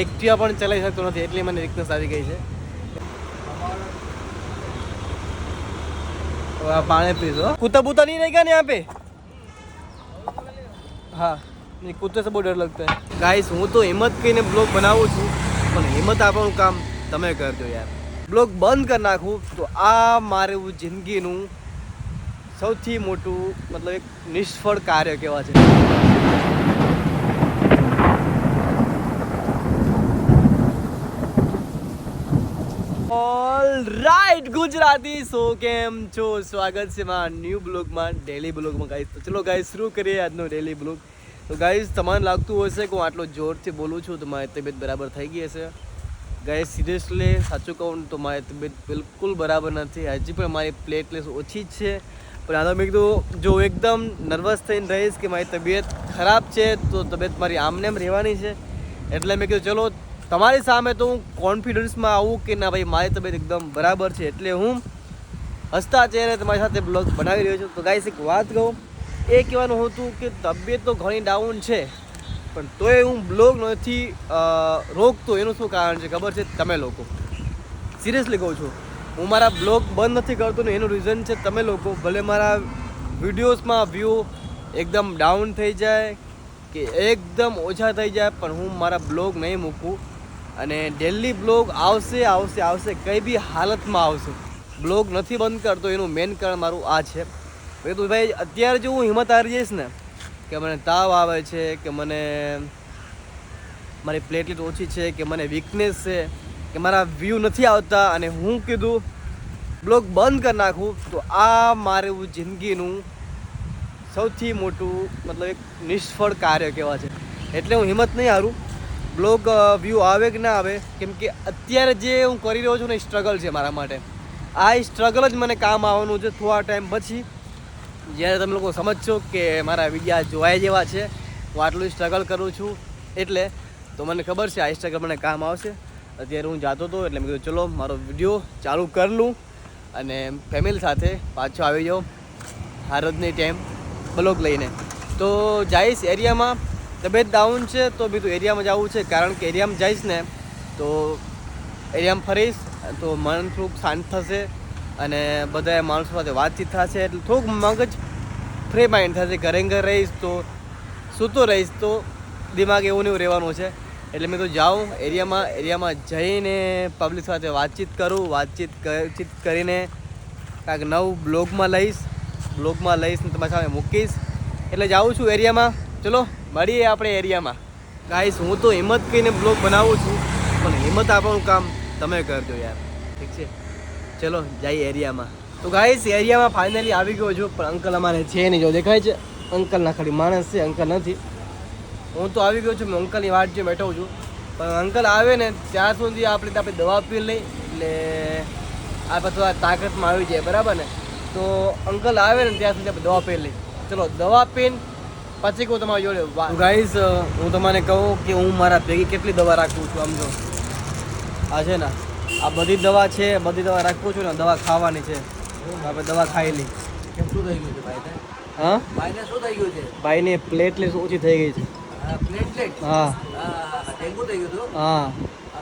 Activa પણ ચલાવી શકતો નથી, એટલી મને વીકનેસ આવી ગઈ છે. પાણી પીશો કૂતા બૂતા નહીં રહી ગયા ને આપે હા, નહીં કૂતે સે બહુ ડર લગતા હે ગાઈસ હું તો હિંમત કહીને બ્લોગ બનાવું છું, પણ હિંમત આપવાનું કામ તમે કરજો યાર. બ્લોગ બંધ કરી નાખું, તો આ મારું જિંદગીનું સૌથી મોટું, મતલબ એક નિષ્ફળ કાર્ય કહેવા છે. રાઈટ ગુજરાતી. સો કેમ છો? સ્વાગત છે મારા ન્યૂ બ્લોગમાં ડેલી બ્લોગમાં ગાઈસ તો ચલો ગાઈસ શરૂ કરીએ આજનો ડેલી બ્લોગ તો ગાઈસ તમને લાગતું હશે કે હું આટલો જોરથી બોલું છું, તો મારી તબિયત બરાબર થઈ ગઈ હશે. ગાઈસ સિરિયસલી સાચું કહું તો મારી તબિયત બિલકુલ બરાબર નથી. હજી પણ મારી પ્લેટલેસ ઓછી જ છે. પણ આ તો મેં કીધું, જો એકદમ નર્વસ થઈને રહીશ કે મારી તબિયત ખરાબ છે, તો તબિયત મારી આમને એમ રહેવાની છે. એટલે મેં કીધું, ચલો તમારી સામે તો હું કોન્ફિડન્સમાં આવું કે ના ભાઈ, મારી તબિયત એકદમ બરાબર છે એટલે હું હસતા ચહેરે તમારી સાથે બ્લોગ બનાવી રહ્યો છું. તો ગાઈસ એક વાત કહું, એ કહેવાનું હતું કે તબિયત તો ઘણી ડાઉન છે, પણ તોય હું બ્લોગ નથી રોકતો. એનું શું કારણ છે? ખબર છે? તમે લોકો. સિરિયસલી કહું છું. હું મારા બ્લોગ બંધ નથી કરતો ને એનું રીઝન છે તમે લોકો. ભલે મારા વિડીયોઝમાં વ્યૂ એકદમ ડાઉન થઈ જાય કે એકદમ ઓછા થઈ જાય, પણ હું મારા બ્લોગ નહીં મૂકું. અને ડેલી બ્લોગ આવશે આવશે આવશે, કઈ બી હાલતમાં આવશે. બ્લોગ નથી બંધ કરતો, એનું મેન કારણ મારું આ છે. મેં તો ભાઈ અત્યારે જો હું હિંમત હારી જઈશ ને, કે મને તાવ આવે છે, કે મને મારી પ્લેટલેટ ઓછી છે, કે મને વીકનેસ છે, કે મારા વ્યૂ નથી આવતા, અને હું કીધું બ્લોગ બંધ કરી નાખું, તો આ મારું જિંદગીનું સૌથી મોટું, મતલબ એક નિષ્ફળ કાર્ય કહેવા છે. એટલે હું હિંમત નહીં હારું. બ્લોગ વ્યૂ આવે કે ના આવે, કેમ કે અત્યારે જે હું કરી રહ્યો છું ને સ્ટ્રગલ છે મારા માટે. આ સ્ટ્રગલ જ મને કામ આવવાનું છે થોડા ટાઈમ પછી. જ્યારે તમે લોકો સમજશો કે મારા વિડીયા જોવાય જેવા છે, હું આટલું સ્ટ્રગલ કરું છું. એટલે તો મને ખબર છે, આ સ્ટ્રગલ મને કામ આવશે. અત્યારે હું જાતો હતો, એટલે મેં કીધું, ચલો, મારો વીડિયો ચાલુ કરી લઉં અને ફેમિલી સાથે પાછો આવી જાઉં. હારજની ટાઈમ બ્લોગ લઈને. તો જઈશ એરિયામાં તબિયત ડાઉન છે, તો બીજું એરિયામાં જવું છે. કારણ કે એરિયામાં જઈશ ને, તો એરિયામાં ફરીશ, તો મન થોડુંક શાંત થશે અને બધા માણસો સાથે વાતચીત થશે. એટલે થોડુંક મગજ ફ્રી માઇન્ડ થશે. ઘરે ઘરે રહીશ તો, સૂતો રહીશ તો દિમાગ એવું એવું રહેવાનું છે. એટલે મેં તો જાઉં એરિયામાં એરિયામાં જઈને પબ્લિક સાથે વાતચીત કરું, વાતચીત વાતચીત કરીને કાંઈક નવું બ્લોગમાં લઈશ. બ્લોગમાં લઈશ ને તમારી સામે મૂકીશ. એટલે જાઉં છું એરિયામાં. ચલો. મળીએ આપણે એરિયામાં. ગાઈસ હું તો હિંમત કહીને બ્લોગ બનાવું છું, પણ હિંમત આપવાનું કામ તમે કરજો યાર. ઠીક છે? ચલો, જઈએ એરિયામાં. તો ગાઈસ એરિયામાં ફાઇનલી આવી ગયો છું, પણ અંકલ અમારે છે નહીં. જો દેખાય છે અંકલના ખાલી માણસ છે અંકલ નથી. હું તો આવી ગયો છું, મેં અંકલની વાટ જે બેઠો છું. પણ અંકલ આવે ને, ત્યાં સુધી આપણે આપણે દવા પી લઈ, એટલે આ પછી તાકાતમાં આવી જાય, બરાબર ને? તો અંકલ આવે ને, ત્યાં સુધી આપણે દવા પી લઈ. ચલો, દવા પીને પછી કહું તમારી જોડે ગાઈઝ હું તમને કહું કે હું મારા ભેગી કેટલી દવા રાખું છું આમ જો. આ છે ને આ બધી દવા છે બધી દવા રાખું છું ને દવા ખાવાની છે. આપણે દવા ખાઈ લઈ કેમ શું થઈ ગયું છે ભાઈને હા? ભાઈને શું થઈ ગયું છે? ભાઈને પ્લેટલેસ ઓછી થઈ ગઈ છે. હા પ્લેટલેટ હા હા ડેન્ગ્યુ થઈ ગયું હતું? હા.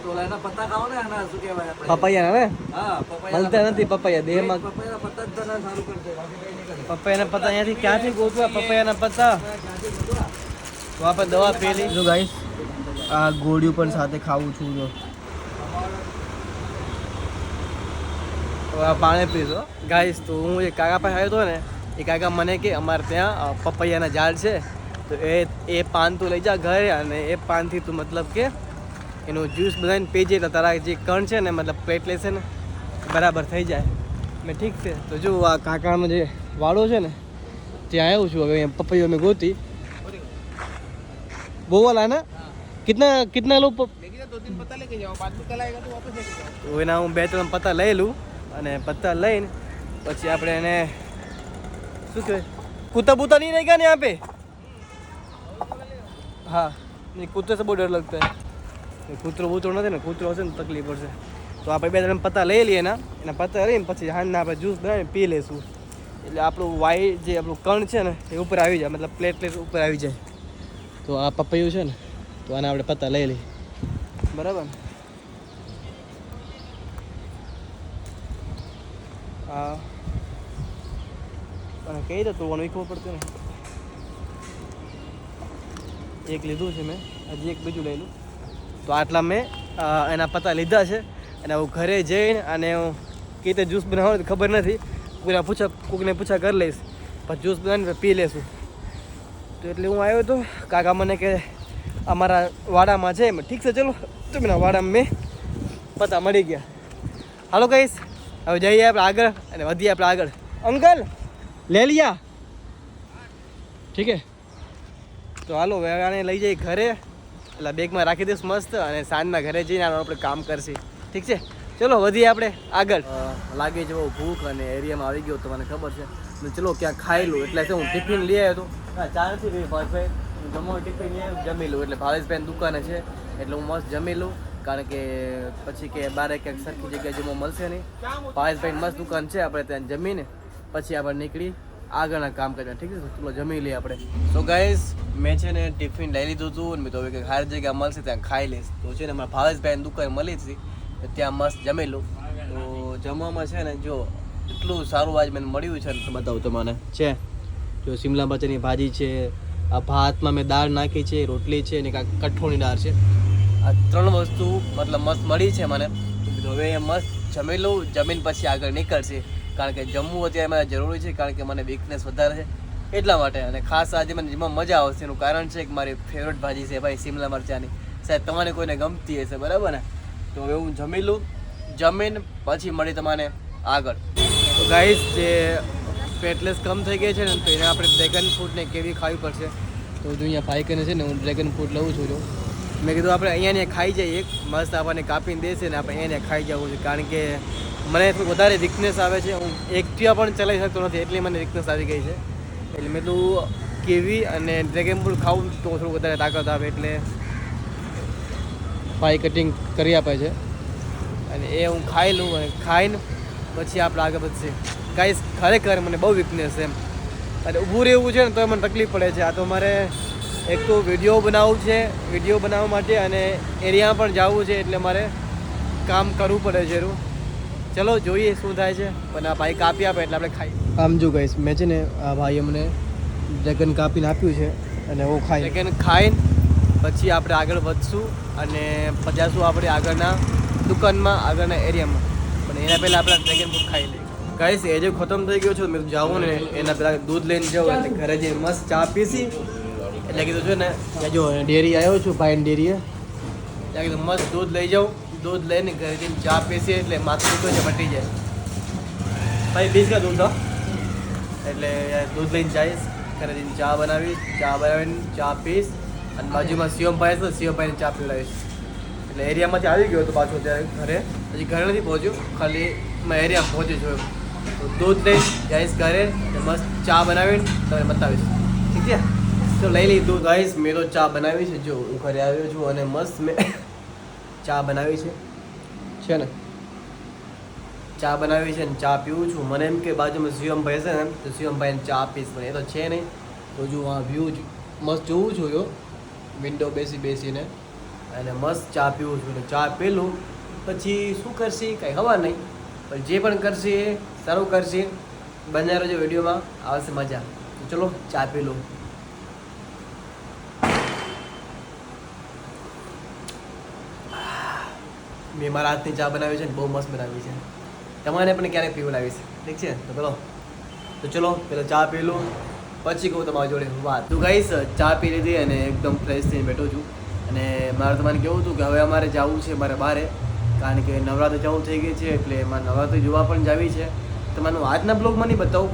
આ તો ઓલા એના પત્તા ખાઓ ને આના શું કહેવાય આપણે? પપૈયા ને? હા પપૈયા મળતા નથી પપૈયા દેહમાં પપૈયાના પત્તા જ તને સારું કરશે પપૈયાના પત્તા અહીંયાથી ક્યાંથી ગોતવા? પપૈયાના પત્તા. તો આપણે દવા પેલી જો ગાઈસ આ ગોળીઓ પણ સાથે ખાવું છું જો. આ પાણી પીશો ગાઈસ તો હું એ કાકા પાસે આવ્યો હતો ને એ કાકા મને કે અમારે ત્યાં પપૈયાના ઝાડ છે. તો એ એ પાન તું લઈ જા ઘરે અને એ પાનથી તું મતલબ કે એનું જ્યુસ બધાને પેજે એટલે તારા જે કણ છે ને મતલબ પ્લેટલેસ છે ને બરાબર થઈ જાય. મેં ઠીક છે. તો જો આ કાકાનો જે વાળો છે ને ત્યાં આવ્યો છું હવે પપૈયો મેં ગોતી. બહુ વાલા ને? કિતના કિતના લો એના હું બે ત્રણ પત્તા લઈ લઉં અને પત્તા લઈને પછી આપણે એને શું કહેવાય? કૂતા બૂતા નહીં રહી ગયા ને આપે હા નહીં કૂતે સે બહુ ડર લગતા કૂતરો બૂતરો નથી ને, કૂતરો હશે ને તકલીફ પડશે. તો આપણે બે ત્રણ પત્તા લઈ લઈએ એના એના પત્તા લઈને પછી હાંજના આપણે જ્યુસ બનાવીને પી લઈશું. એટલે આપણું વાઈ જે આપણું કણ છે ને, એ ઉપર આવી જાય, મતલબ પ્લેટ પ્લેટ ઉપર આવી જાય. તો આ પપૈયું છે ને, તો આને આપણે પત્તા લઈ લઈએ. બરાબર ને? હા. અને કઈ રીતે એ ખબર પડતું ને એક લીધું છે મેં, હજી એક બીજું લઈ લઉં. તો આટલા મેં એના પત્તા લીધા છે. અને હું ઘરે જઈને અને હું કઈ રીતે જ્યુસ બનાવવાનું ખબર નથી કોઈને પૂછા, કોકને પૂછા કરી લઈશ. પણ જ્યુસ બનાવીને પી લેશું. તો એટલે હું આવ્યો હતો કાકા મને કે અમારા વાડામાં છે ઠીક છે, ચલો. તો મેં વાડામાં મેં પત્તા મળી ગયા. હાલો કહીશ હવે જઈએ આપણે આગળ અને વધીએ આપણે આગળ. અંકલ, લે લિયા. ઠીક હે તો હાલો, હવે આને લઈ જઈએ ઘરે. એટલે બેગમાં રાખી દઈશ મસ્ત અને સાંજના ઘરે જઈને આનું આપણે કામ કરશી. ઠીક છે? ચલો વધીએ આપણે આગળ. લાગે જેવો ભૂખ અને એરિયામાં આવી ગયો તો મને ખબર છે. ને ચલો ક્યાં ખાઈ લઉં એટલે હું ટિફિન લઈ આવ્યો હતો હા ચા નથી ભાઈ ભાવેશભાઈ હું જમવા ટિફિન લઈ આવ્યો. જમી લઉં એટલે ભાવેશભાઈ દુકાને છે એટલે હું મસ્ત જમી લઉં. કારણ કે પછી કે બારે ક્યાંક સરખી જગ્યાએ જમવા મળશે નહીં. ભાવેશભાઈ મસ્ત દુકાન છે આપણે ત્યાં જમીને પછી આપણે નીકળી. આગળના કામ કરતા. ઠીક છે ચલો જમી લઈએ આપણે. તો ગાઈસ મેં છે ને ટિફિન લઈ લીધું હતું અને મેં તો હવે કંઈક સારી જગ્યા મળશે, ત્યાં ખાઈ લઈશ. તો છે ને મારા ભાવેશભાઈની દુકાન મળી હતી ત્યાં મસ્ત જમેલું તો જમવામાં છે ને જો એટલું સારું આજ મને મળ્યું છે ને બતાવું તમને. છે, જો શિમલા મરચાંની ભાજી છે, આ ભાતમાં મેં દાળ નાખી છે, રોટલી છે અને કાંઈક કઠોળની દાળ છે. આ ત્રણ વસ્તુ મતલબ મસ્ત મળી છે મને. તો હવે મસ્ત જમી લઉં, જમીન પછી આગળ નીકળશે. કારણ કે જમવું અત્યારે મને જરૂરી છે, કારણ કે મને વીકનેસ વધારે છે, એટલા માટે. અને ખાસ આજે મને જેમાં મજા આવશે એનું કારણ છે કે મારી ફેવરેટ ભાજી છે ભાઈ, શિમલા મરચાંની. સાહેબ, તમારે કોઈને ગમતી હશે, બરાબર ને? તો હવે હું જમી લઉં, જમીન, પછી મળી તમારે આગળ. તો ગાઈસ જે પેટલેસ કમ થઈ ગઈ છે ને, તો એને આપણે ડ્રેગન ફ્રૂટને કેવી ખાવી પડશે? તો જો અહીંયા ભાઈ કરીને છે ને, હું ડ્રેગન ફ્રૂટ લઉં છું જો. મેં કીધું આપણે અહીંયા ખાઈ જઈએ મસ્ત આપણને કાપીને દેશે ને, આપણે અહીંયા ખાઈ જવું છે. કારણ કે મને થોડું વધારે વીકનેસ આવે છે. હું એકટીવા પણ ચલાવી શકતો નથી, એટલી મને વીકનેસ આવી ગઈ છે. એટલે મેં તો કેવી અને ડ્રેગન ફ્રૂટ ખાવું તો થોડું વધારે તાકાત આવે એટલે પાઈ કટિંગ કરી આપે છે. અને એ હું ખાઈ લઉં અને ખાઈને પછી આપણે આગળ વધશે ગાઈસ ખરેખર મને બહુ વીકનેસ એમ. અને ઊભું રહેવું છે ને તો મને તકલીફ પડે છે. આ તો મારે એક તો વીડિયો બનાવવું છે વીડિયો બનાવવા માટે અને એરિયા પણ જવું છે એટલે મારે કામ કરવું પડે છે એનું ચલો જોઈએ શું થાય છે. પણ આ ભાઈ કાપી આપે એટલે આપણે ખાઈ. આમ જો ગઈશ મેં છે ને આ ભાઈ અમને ડ્રેગન કાપીને આપ્યું છે અને હું ખાઈ. ડ્રેગન ખાઈને પછી આપણે આગળ વધશું અને પચાસું આપણે આગળના દુકાનમાં આગળના એરિયામાં. પણ એના પહેલાં આપણે ડ્રેગન ફ્રૂટ ખાઈ લઈએ. ગાઈસ એ જે ખતમ થઈ ગયો છે મેં જાઉં ને એના પહેલાં દૂધ લઈને જાઉં એટલે ઘરે જઈને મસ્ત ચા પીસી. એટલે કીધું છે ને જો ડેરી આવ્યો છું ભાઈ ડેરીએ. ત્યાં કીધું મસ્ત દૂધ લઈ જાઉં દૂધ લઈને ઘરે જઈને ચા પીસી એટલે માથું દુખે છે, મટી જાય. ભાઈ, બીજ કા દૂધ એટલે દૂધ લઈને જઈશ, ઘરે જઈને ચા બનાવીશ, ચા બનાવીને ચા પીશ, અને બાજુમાં શિવમભાઈ છે ભાઈને ચા પીવડાવીશ. એટલે એરિયામાંથી આવી ગયો હતો પાછો ત્યારે ઘરે. હજી ઘરે નથી પહોંચ્યું, ખાલી મેં એરિયા પહોંચી છું તો દૂધ લઈશ જઈશ ઘરે મસ્ત ચા બનાવીને તમને બતાવીશ. ઠીક છે? તો લઈ લીધું ગાઈશ મેં તો ચા બનાવી છે, જો હું ઘરે આવ્યો છું અને મસ્ત મેં ચા બનાવી છે? છે ને. ચા બનાવી છે ને ચા પીવું છું. મને એમ કે બાજુમાં શિવમભાઈ છે ને તો શિવમભાઈને ચા આપીશ. પણ એ તો છે નહીં. તો જો આ વ્યૂ મસ્ત જોઉં છું જો. વિન્ડો બેસી બેસીને. અને મસ્ત ચા પીવું છું. એટલે ચા પીલું પછી શું કરશે? કંઈ ખબર નહીં. પણ જે પણ કરશે એ સારું કરશે. બને રહેજો વિડીયોમાં. આવશે મજા. ચલો ચા પી લો મેં મારા હાથની ચા બનાવી છે ને બહુ મસ્ત બનાવી છે. તમારે પણ ક્યારેક પીવડાવીશ ઠીક છે? તો ચલો તો ચલો, પેલા ચા પી લો પછી કહું તમારી જોડે વાત. તું ગાઈશ ચા પી લીધી અને એકદમ ફ્રેશ થઈને બેઠો છું. અને મારે તમારે કેવું હતું કે હવે અમારે જવું છે મારે બહારે કારણ કે નવરાત્રે જવું થઈ ગઈ છે, એટલે એમાં નવરાત્રી જોવા પણ જાવી છે. તમને હું આજના બ્લોગમાં નહીં બતાવું.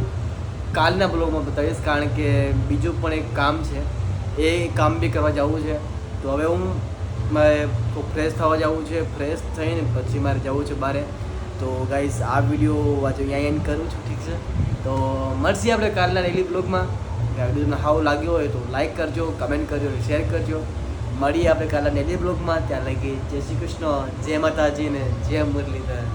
કાલના બ્લોગમાં બતાવીશ, કારણ કે બીજું પણ એક કામ છે. એ કામ બી કરવા જવું છે. તો હવે હું મારે ફ્રેશ થવા જવું છે ફ્રેશ થઈને પછી મારે જવું છે બારે. તો ગાઈઝ આ વીડિયો વાંચો અહીંયા એન્ડ કરું છું, ઠીક છે? તો મળશે આપણે કાલના ડેલી બ્લોગમાં આ વીડિયો તમને હાવ લાગ્યો હોય તો લાઈક કરજો કમેન્ટ કરજો શેર કરજો. મળીએ આપણે કાલના ડેલી બ્લોગમાં ત્યાં લગી જય શ્રી કૃષ્ણ, જય માતાજી ને જય મુરલીધર.